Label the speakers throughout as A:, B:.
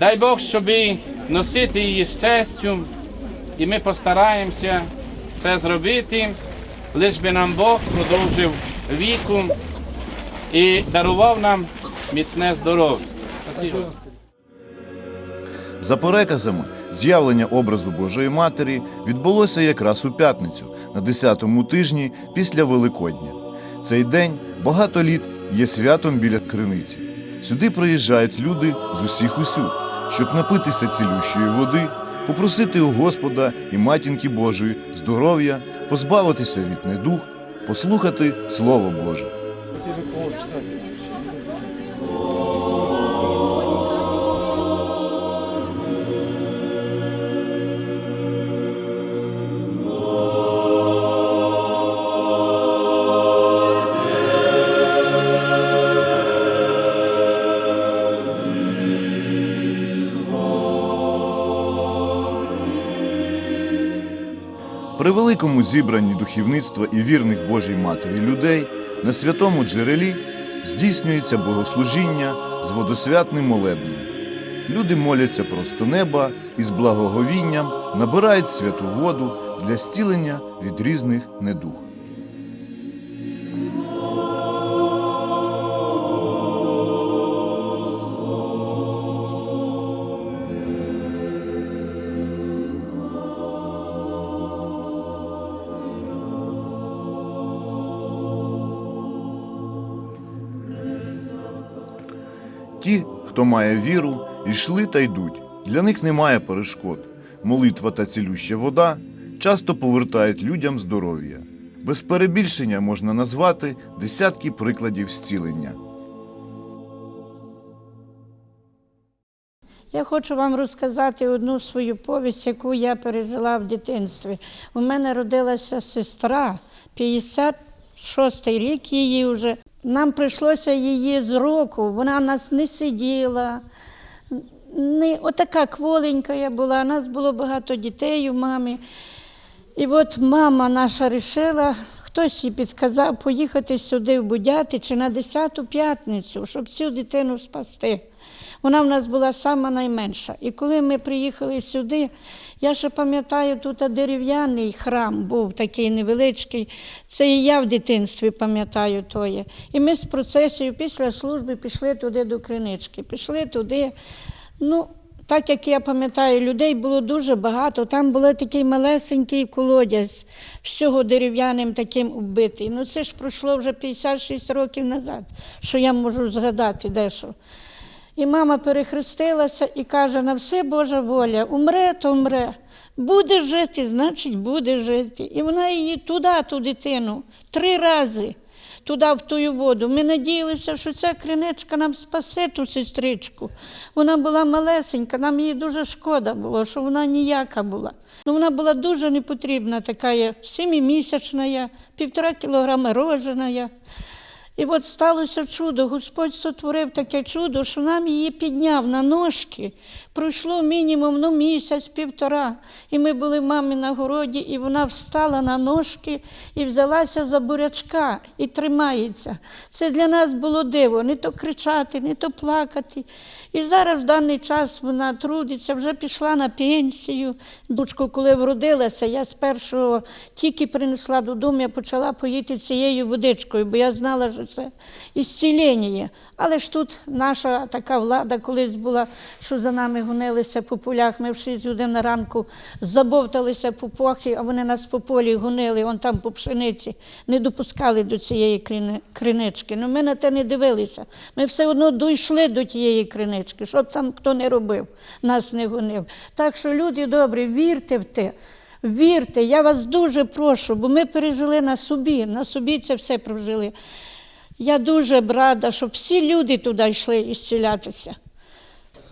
A: Дай Бог, щоб носити її з честю, і ми постараємося це зробити, лиш би нам Бог продовжив віку і дарував нам міцне здоров'я.
B: За переказами, з'явлення образу Божої Матері відбулося якраз у п'ятницю на 10-му тижні після Великодня. Цей день багато літ є святом біля криниці. Сюди приїжджають люди з усіх усюд, щоб напитися цілющої води, попросити у Господа і матінки Божої здоров'я, позбавитися від недух, послухати Слово Боже. При великому зібранні духовництва і вірних Божій Матері людей на святому джерелі здійснюється богослужіння з водосвятним молебнем. Люди моляться просто неба і з благоговінням набирають святу воду для зцілення від різних недух. Хто має віру, йшли та йдуть. Для них немає перешкод. Молитва та цілюща вода часто повертають людям здоров'я. Без перебільшення можна назвати десятки прикладів зцілення.
C: Я хочу вам розказати одну свою повість, яку я пережила в дитинстві. У мене родилася сестра, 56-й рік її вже. Нам прийшлося її з року, вона в нас не сиділа. Не, отака кволенька я була, у нас було багато дітей у мамі. І от мама наша рішила, хтось їй підказав поїхати сюди в Будяти чи на 10-ту п'ятницю, щоб цю дитину спасти. Вона в нас була сама найменша. І коли ми приїхали сюди, я ще пам'ятаю, тут дерев'яний храм був такий невеличкий. Це і я в дитинстві пам'ятаю тоє. І ми з процесією після служби пішли туди до кринички. Пішли туди. Ну, так як я пам'ятаю, людей було дуже багато. Там був такий малесенький колодязь, всього дерев'яним таким убитий. Ну це ж пройшло вже 56 років назад, що я можу згадати дещо. І мама перехрестилася і каже: на все Божа воля, умре, то умре. Буде жити, значить, буде жити. І вона її туди, ту дитину, три рази туди, в ту воду. Ми надіялися, що ця криничка нам спасе ту сестричку. Вона була малесенька, нам її дуже шкода було, що вона ніяка була. Ну, вона була дуже непотрібна, така семимісячна, півтора кілограма рожена. І от сталося чудо. Господь сотворив таке чудо, що нам її підняв на ножки. Пройшло мінімум ну, місяць, півтора. І ми були мамі на городі, і вона встала на ножки і взялася за бурячка і тримається. Це для нас було диво, не то кричати, не то плакати. І зараз в даний час вона трудиться, вже пішла на пенсію. Дочку, коли вродилася, я спершу тільки принесла додому, я почала поїти цією водичкою, бо я знала, що це ісцілення. Але ж тут наша така влада колись була, що за нами гонилися по полях. Ми в 6 годин на ранку забовталися по похи, а вони нас по полі гонили, он там по пшениці, не допускали до цієї кринички. Ну ми на те не дивилися. Ми все одно дійшли до тієї кринички, щоб там хто не робив, нас не гонив. Так що, люди добрі, вірте в те. Вірте, я вас дуже прошу, бо ми пережили на собі, на собі це все прожили. Я дуже б рада, щоб всі люди туди йшли ісцілятися.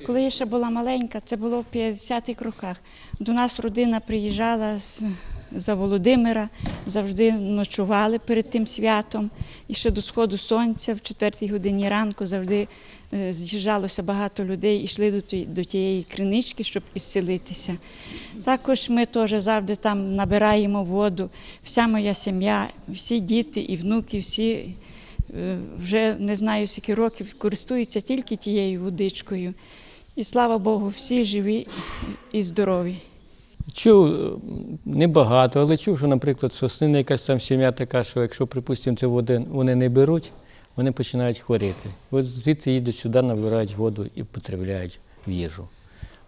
D: Коли я ще була маленька, це було в 50-х роках. До нас родина приїжджала з за Володимира, завжди ночували перед тим святом. І ще до сходу сонця, в 4 годині ранку, завжди е, з'їжджалося багато людей і йшли до, тої- до тієї кринички, щоб ісцелитися. Також ми теж завжди там набираємо воду. Вся моя сім'я, всі діти і внуки, всі вже не знаю скільки років користуються тільки тією водичкою. І слава Богу, всі живі і здорові.
E: Чув е, небагато, але чув, що, наприклад, соснина якась там сім'я така, що якщо, припустимо, цю воду вони не беруть, вони починають хворіти. От звідси їдуть сюди, набирають воду і потребляють в їжу.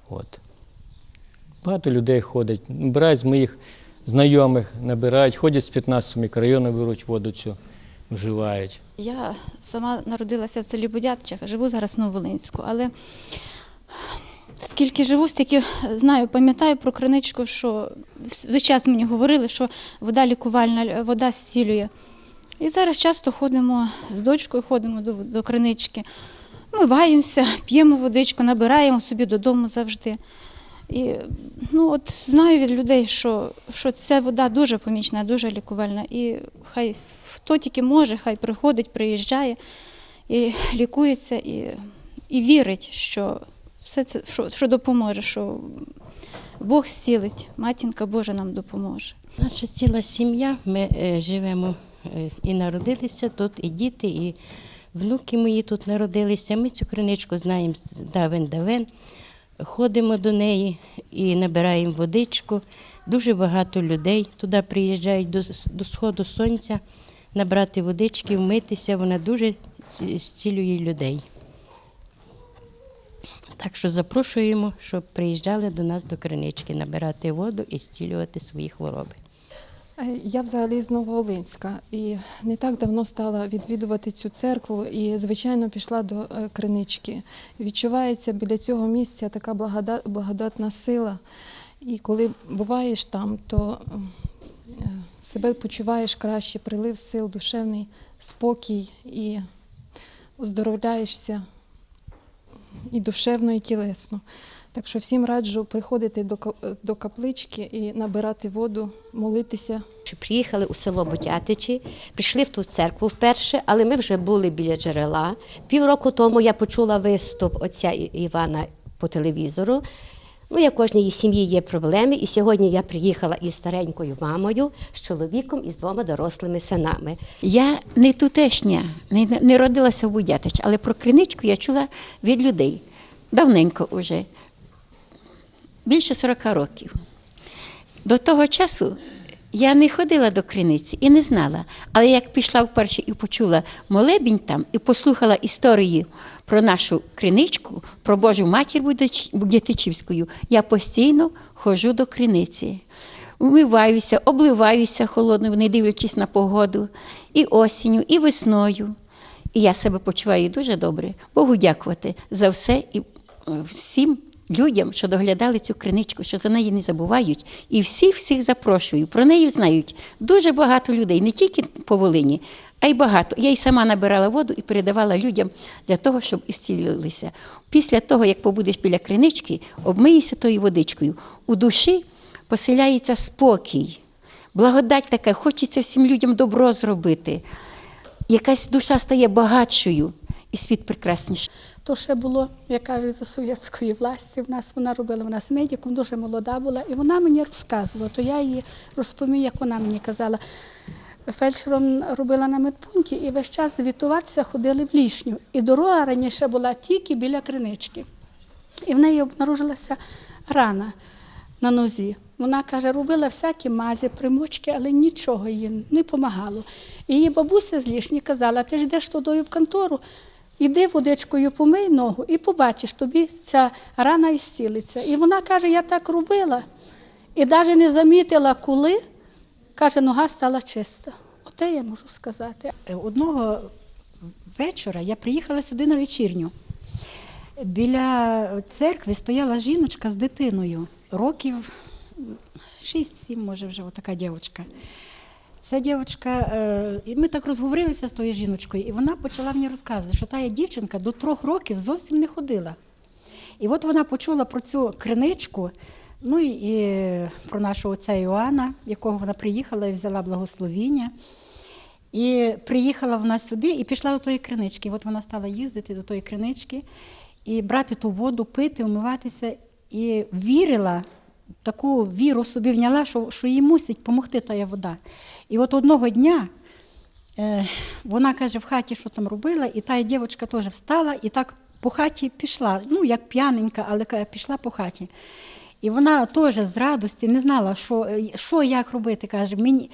E: От. Багато людей ходить, набирають з моїх знайомих, набирають, ходять з 15 мікрорайону, беруть воду цю, вживають.
F: Я сама народилася в селі Будятчах, живу зараз в Новолинську, але скільки живу, стільки знаю, пам'ятаю про криничку, що весь час мені говорили, що вода лікувальна, вода зцілює. І зараз часто ходимо з дочкою, ходимо до, до кринички, миваємося, п'ємо водичку, набираємо собі додому завжди. І ну, от знаю від людей, що, що ця вода дуже помічна, дуже лікувальна. І хай хто тільки може, хай приходить, приїжджає і лікується, і, і вірить, що все це що, що допоможе, що Бог зцілить, матінка Божа нам допоможе.
G: Наша ціла сім'я. Ми е, живемо е, і народилися тут, і діти, і внуки мої тут народилися. Ми цю криничку знаємо з давен-давен. Ходимо до неї і набираємо водичку. Дуже багато людей туди приїжджають до, до сходу сонця набрати водички, вмитися. Вона дуже зцілює людей. Так що запрошуємо, щоб приїжджали до нас до кринички набирати воду і зцілювати свої хвороби.
H: Е, Я взагалі з Нововолинська і не так давно стала відвідувати цю церкву і, звичайно, пішла до е, кринички. Відчувається біля цього місця така благодатна сила. І коли буваєш там, то е, себе почуваєш краще, прилив сил, душевний спокій і оздоровляєшся і душевно, і тілесно. Так що всім раджу приходити до до каплички і набирати воду, молитися.
I: Приїхали у село Бутятичі, прийшли в ту церкву вперше, але ми вже були біля джерела. Півроку тому я почула виступ отця Івана по телевізору. Ну, як кожній сім'ї є проблеми, і сьогодні я приїхала із старенькою мамою, з чоловіком і з двома дорослими синами.
J: Я не тутешня, не, не родилася в Будятич, але про криничку я чула від людей давненько уже, більше 40 років. До того часу я не ходила до криниці і не знала. Але як пішла вперше і почула молебінь там, і послухала історію про нашу криничку, про Божу матір Будятичівську, я постійно ходжу до криниці. Вмиваюся, обливаюся холодною, не дивлячись на погоду, і осінню, і весною. І я себе почуваю дуже добре. Богу дякувати за все і е, всім людям, що доглядали цю криничку, що за неї не забувають. І всіх всіх запрошую. Про неї знають дуже багато людей, не тільки по Волині, а й багато. Я й сама набирала воду і передавала людям для того, щоб ісцілилися. Після того, як побудеш біля кринички, обмиєшся тою водичкою. У душі поселяється спокій, благодать така, хочеться всім людям добро зробити. Якась душа стає багатшою і світ прекрасніший.
K: То ще було, як кажуть, за совєтської власті. В нас вона робила вона з медиком, дуже молода була, і вона мені розказувала. То я її розповім, як вона мені казала. Фельдшером робила на медпункті і весь час звітуватися ходили в лішню. І дорога раніше була тільки біля кринички. І в неї обнаружилася рана на нозі. Вона каже, робила всякі мазі, примочки, але нічого їй не допомагало. І її бабуся з лішні казала, ти ж йдеш туди в контору, іди водичкою помий ногу і побачиш, тобі ця рана ісцілиться. І вона каже, я так робила. І навіть не замітила, коли, каже, нога стала чиста. Оте я можу сказати.
L: Одного вечора я приїхала сюди на вечірню. Біля церкви стояла жіночка з дитиною, років 6-7, може, вже така дівчинка. Ця дівчинка, е, і ми так розговорилися з тою жіночкою, і вона почала мені розказувати, що та дівчинка до трьох років зовсім не ходила. І от вона почула про цю криничку, ну і, про нашого отця Іоанна, якого вона приїхала і взяла благословіння. І приїхала вона сюди і пішла до тої кринички. І От вона стала їздити до тої кринички і брати ту воду, пити, умиватися. І вірила, таку віру собі вняла, що, що їй мусить допомогти та вода. І от одного дня е, вона каже, в хаті, що там робила, і та дівчинка теж встала і так по хаті пішла, ну як п'яненька, але пішла по хаті. І вона теж з радості не знала, що, що як робити. Каже, мені,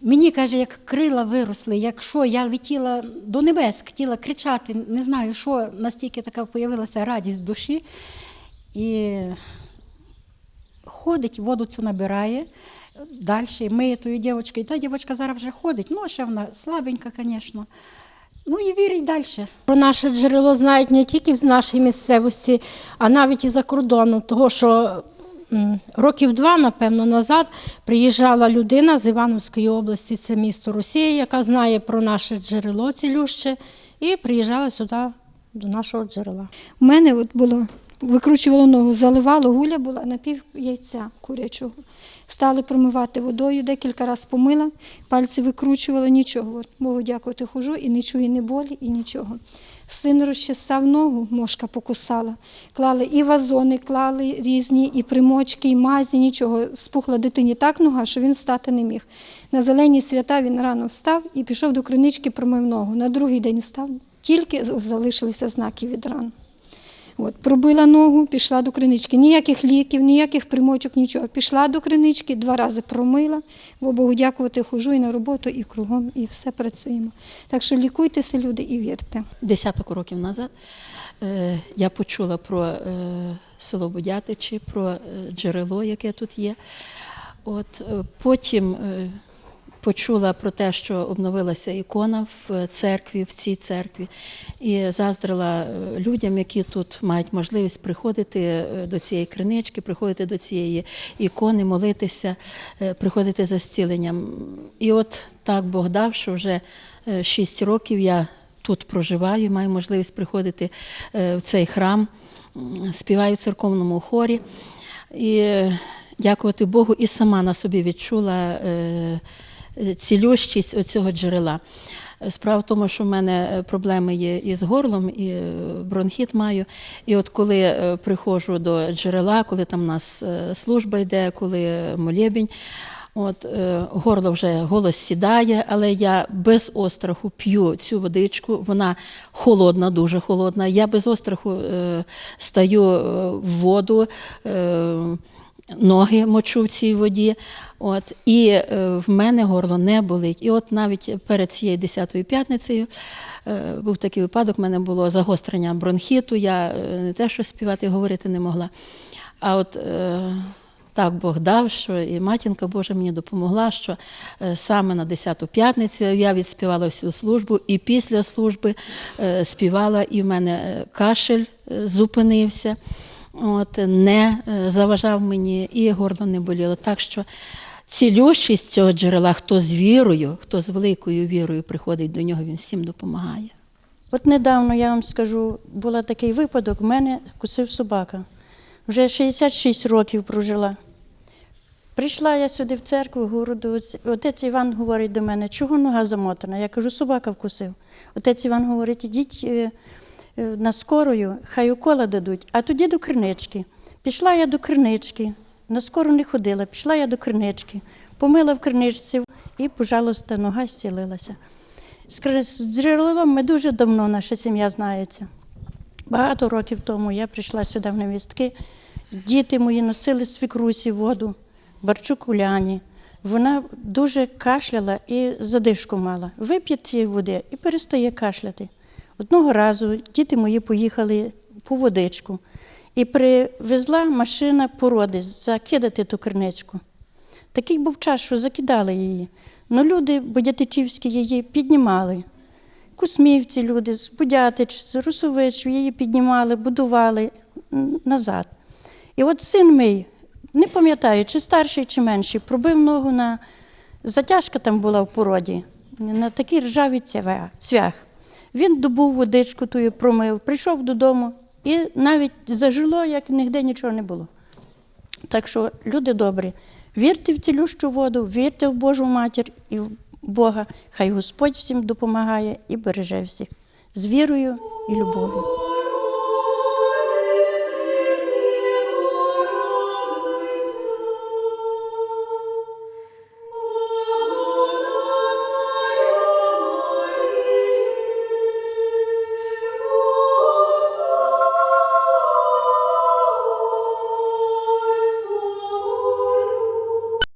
L: мені каже, як крила виросли, якщо я летіла до небес, хотіла кричати, не знаю, що настільки така появилася радість в душі. І ходить, воду цю набирає, далі миє тою дівчинкою. Та дівчинка зараз вже ходить, ну ще вона слабенька, звісно. Ну і вірить далі.
C: Про наше джерело знають не тільки в нашій місцевості, а навіть і за кордоном. Того, що років два, напевно, назад приїжджала людина з Івановської області, це місто Росія, яка знає про наше джерело цілюще, і приїжджала сюди до нашого джерела.
M: У мене от було, викручувало ногу, заливало, гуля була на пів яйця курячого. Стали промивати водою, декілька разів помила, пальці викручувало, нічого. Богу дякувати, хожу і не чую ні болі, і нічого. Син розчесав ногу, мошка покусала. Клали і вазони, клали різні, і примочки, і мазі, нічого. Спухла дитині так нога, що він стати не міг. На зелені свята він рано встав і пішов до кринички, промив ногу. На другий день встав, тільки залишилися знаки від ран. От, пробила ногу, пішла до кринички. Ніяких ліків, ніяких примочок, нічого. Пішла до кринички, два рази промила. Бо Богу дякувати, хожу і на роботу, і кругом, і все працюємо. Так що лікуйтеся, люди, і вірте.
N: Десяток років назад е, я почула про е, село Будятичі, про е, джерело, яке тут є. От, е, потім е, почула про те, що обновилася ікона в церкві, в цій церкві, і заздрила е, людям, які тут мають можливість приходити е, до цієї кринички, приходити до цієї ікони, молитися, е, приходити за зціленням. І от так Бог дав, що вже шість років я тут проживаю, маю можливість приходити в цей храм, співаю в церковному хорі. І дякувати Богу, і сама на собі відчула цілющість оцього джерела. Справа в тому, що в мене е, проблеми є і з горлом, і е, бронхіт маю. І от коли е, приходжу до джерела, коли там у нас е, служба йде, коли молебень, От е, горло вже голос сідає, але я без остраху п'ю цю водичку. Вона холодна, дуже холодна. Я без остраху е, стаю е, в воду. Е, Ноги мочу в цій воді, от і е, в мене горло не болить. І от навіть перед цією 10-ю п'ятницею е, був такий випадок, в мене було загострення бронхіту. Я е, не те, що співати, говорити не могла. А от е, так Бог дав, що і матінка Божа мені допомогла, що е, саме на 10-ту п'ятницю я відспівала всю службу, і після служби е, співала, і в мене кашель зупинився, от, не е, заважав мені, і горло не боліло. Так що цілющість цього джерела, хто з вірою, хто з великою вірою приходить до нього, він всім допомагає.
O: От недавно я вам скажу, був такий випадок, в мене кусив собака. Вже 66 років прожила. Прийшла я сюди в церкву, говорю, до отець Іван говорить до мене, чого нога замотана? Я кажу, собака вкусив. Отець Іван говорить, ідіть е, на скорою, хай укола дадуть, а тоді до кринички. Пішла я до кринички, на скору не ходила, пішла я до кринички, помила в криничці і, пожалуйста, нога зцілилася. З джерелом ми дуже давно, наша сім'я знається. Багато років тому я прийшла сюди в невістки. Діти мої носили свікрусі воду, Барчук Уляні. Вона дуже кашляла і задишку мала. Вип'є цієї води і перестає кашляти. Одного разу діти мої поїхали по водичку і привезла машина породи закидати ту криничку. Такий був час, що закидали її. Ну люди Бодятичівські її піднімали. Кусмівці люди, з Будятич, з Русович її піднімали, будували назад. І от син мій, не пам'ятаю, чи старший, чи менший, пробив ногу на затяжка там була в породі, на такий ржавий цвях. Він добув водичку тую промив, прийшов додому і навіть зажило, як ніде нічого не було. Так що, люди добрі, вірте в цілющу воду, вірте в Божу матір і в Бога. Хай Господь всім допомагає і береже всіх з вірою і любов'ю.